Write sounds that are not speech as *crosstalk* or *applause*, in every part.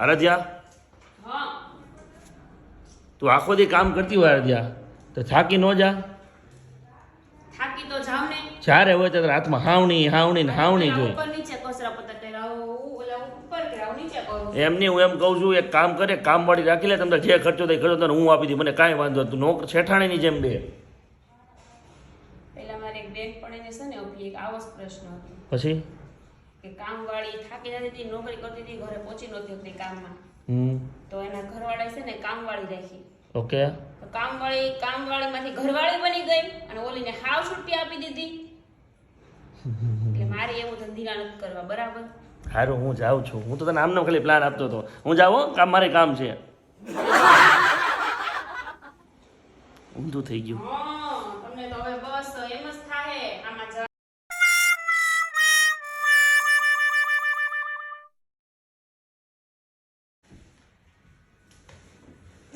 આરાધ્યા? તું આખો દી કામ કરતી હોય આરાધ્યા? તો થાકી ન જા. થાકી તો જાવ ને. જ્યારે હોય ત્યારે હાથમાં હાવણી હાવણી ને હાવણી જોઈ એમ એમની હું એમ કહું છું એક કામ કરે કામવાળી રાખી લે તમને જે ખર્ચો થાય ખર્ચો તને હું આપી દઈ મને કાંઈ વાંધો. તું નોકર શેઠાણીની જેમ બે. પેલા મારે એક બેનપણીને છે ને એક આવો પ્રશ્ન હતો. પછી? કે કામવાળી થાકી જતી હતી નોકરી કરતી હતી ઘરે પહોંચી નહોતી હતી કામમાં. તો એના ઘરવાળા છે ને કામવાળી રાખી. ઓકે. કામવાળી કામવાળીમાંથી ઘરવાળી બની ગઈ અને ઓલીને હાવ છુટ્ટી આપી દીધી. એટલે મારે એવું ધંધીના નથી કરવા બરાબર? હારું હું જાઉં છું. હું તો તને આમનો ખાલી પ્લાન આપતો હતો. હું જાઉં કામ મારે કામ છે. ઊંધું થઈ ગયું. તમને તો હવે બસ એમ જ થાય આમાં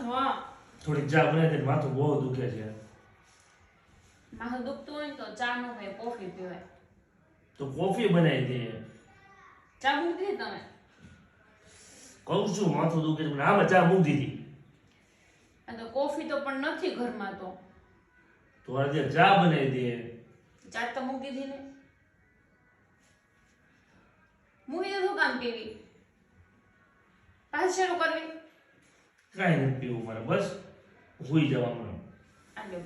હા. થોડી ચા બનાવી દે માથું બહુ દુખે છે. માથું દુખતું હોય તો ચા નો પીવાય કોફી પીવાય. તો કોફી બનાવી દે. ચા મૂકી દીધી તમે? કહું છું માથું દુખે છે આમાં ચા મૂકી દીધી. તો કોફી તો પણ નથી ઘરમાં તો. તો આજે ચા બનાવી દે. ચા તો મૂકી દીધી ને. મૂકી દીધું કામ પીવી? પાછી શરૂ કરવી? કાંઈ નથી પીવું મારે બસ હોઈ જવાનું આલ્યો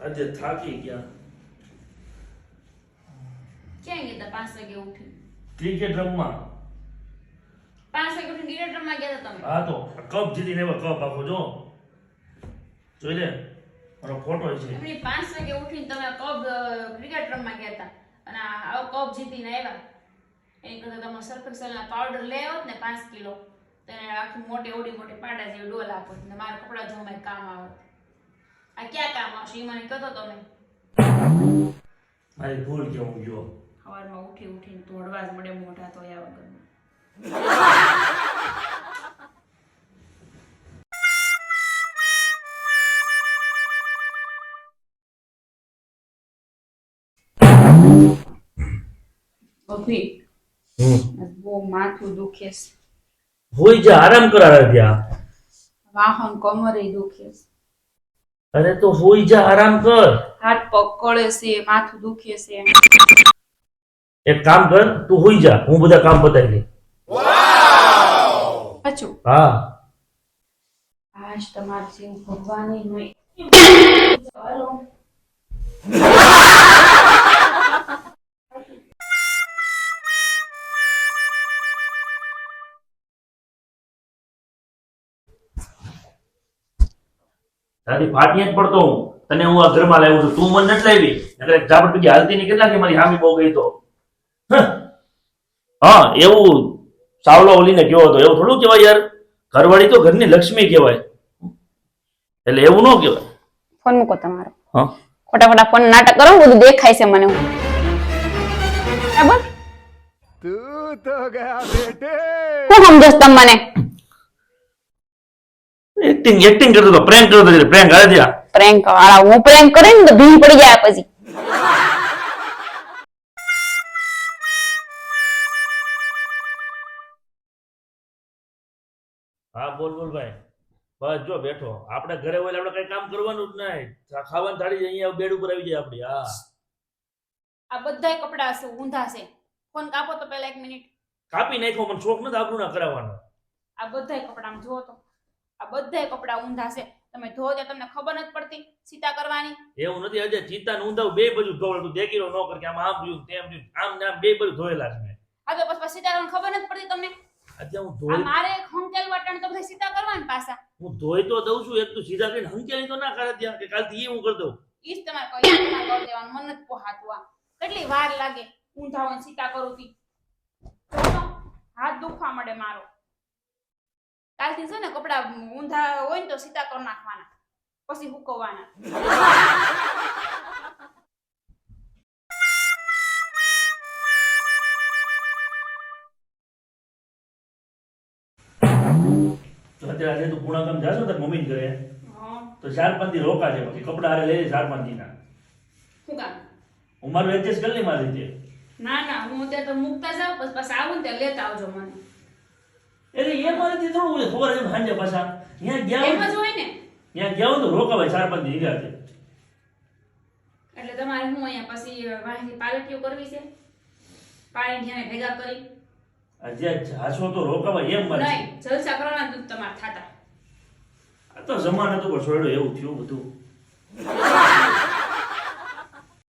આજે થાકી ગયા. ક્યાં ગયા હતા પાંચ વાગે ઉઠી ક્રિકેટ રમવા. પાંચ વાગે ઉઠી ક્રિકેટ રમવા ગયા હતા તમે? હા તો કપ જીતીને એવા કપ આપો જો. જોઈ લે. મારો ફોટો છે. એમની 5 વાગે ઉઠીને તમે કપ ક્રિકેટ રમવા ગયા હતા. અને આ કપ જીતીને આવ્યા. એની કરતાં તમે સરફેક્સલના પાવડર લઈ આવત ને પાંચ કિલો. તો એને આખી મોટી ઓડી મોટી પાડા જેવી ડોલ આપો ને મારા કપડાં ધોવામાં કામ આવે. આ ક્યાં કામ આવશે? એ મને કહો તમે મારી ભૂલ કે હું જો સવારમાં ઉઠી ઉઠીને તોડવા જ મળે મોઢા તો વગર. અભી બહુ માથું દુખે છે. હોય જા આરામ કરાવે ત્યાં વાહન કમરે દુખે છે. અરે તો હોય જા આરામ કર. હાથ પગ કળે છે માથું દુખે છે એક કામ કર તું હોઈ જા હું બધા કામ બતાવી લઈ પાછું હા. આજ તમારે જીવ ભગવાન નહીં તારી પાટીએ જ પડતો હું. તને હું આ ઘરમાં લાવ્યો છું. તું મને નથી લાવી. એટલે ઝાપડ પછી હાલતી નહીં. કેટલા મારી હામી બહુ ગઈ તો. હા? એવું સાવલો ઓલીને કહેવો હતો. એવું થોડું કહેવાય યાર. ઘરવાળી તો ઘરની લક્ષ્મી કહેવાય. એટલે એવું ન કહેવાય. ફોન મૂકો તમારો. હા. ખોટા ફોન નાટક કરો બધું દેખાય છે મને. તું તો ગયા બેટે. કોણ સમજસ તમને એક્ટિંગ એક્ટિંગ કરતો હતો પ્રેન્ક કરતો હતો પ્રેન્ક હાલે ત્યાં પ્રેન્ક વાળા હું પ્રેન્ક કરીને તો ભીમ પડી જાય પછી. હા બોલ બોલ ભાઈ. બસ જો બેઠો. આપણે ઘરે હોય આપણે કઈ કામ કરવાનું જ નહીં. ખાવાની થાળી અહીંયા બેડ ઉપર આવી જાય આપડી હા. આ બધાય કપડા છે ઊંધા છે? ફોન કાપો તો પહેલા એક મિનિટ. કાપી નાખો મને શોખ નથી આપણું ના કરાવવાનો. આ બધાય કપડા જુઓ તો. આ બધાય કપડા ઊંધા છે. તમે ધો ત્યાં તમને ખબર નથી પડતી સીતા કરવાની. એવું નથી અજય ચિંતા ને ઊંધા બે બાજુ ધોવડ તું દેખી ન કર કે આમ આમ જોયું તેમ જોયું આમ ને આમ બે બાજુ ધોયેલા છે આ તો પછી સીતા કરવાની ખબર નથી પડતી તમને? આજે હું આ ધોઈ મારે હંકેલ વટણ તો બધા સીતા કરવાની પાછા. હું ધોઈ તો દઉં છું એક તો સીધા કરીને હંકેલી તો ના કરે ત્યાં કે કાલથી એ હું કરી દઉં. ઈ જ તમારે કહી કરી દેવાનું મન નથી પોહાતું આ. કેટલી વાર લાગે ઊંધા હોય સીતા કરું તી. હાથ દુખવા મળે મારો. કાલથી છે ને કપડા ઊંધા હોય ને તો સીતા કરી નાખવાના પછી હુકવવાના તો અત્યારે આજે તું પૂણા ગામ જાશો તાર મમ્મી ઘરે? તો ચાર પાંચ દી રોકા છે પછી કપડા હારે લઈ ચાર પાંચ દીના શું કામ? હું મારું એડજસ્ટ કરી લે મારી રીતે. ના ના હું અત્યારે તો મૂકતા જાઉં પછી પાછા આવું ને ત્યાં લેતા આવજો મને. એટલે એ મારાથી થોડું હોય ખબર છે સાંજે પાછા. ત્યાં ગયા એમ જ હોય ને ત્યાં ગયા તો રોકાવાય ચાર પાંચ દી ગયા એટલે તમારે હું અહીંયા પછી વાંહી પાલટીઓ કરવી છે? પાણી ધ્યાને ભેગા કરી? આજે જાસો તો રોકાવાય એમ મારે નહીં જલસા કરવાના દૂધ તમારે થાતા. આ તો જમાનો તો છોડ્યો એવું થયું બધું. *laughs*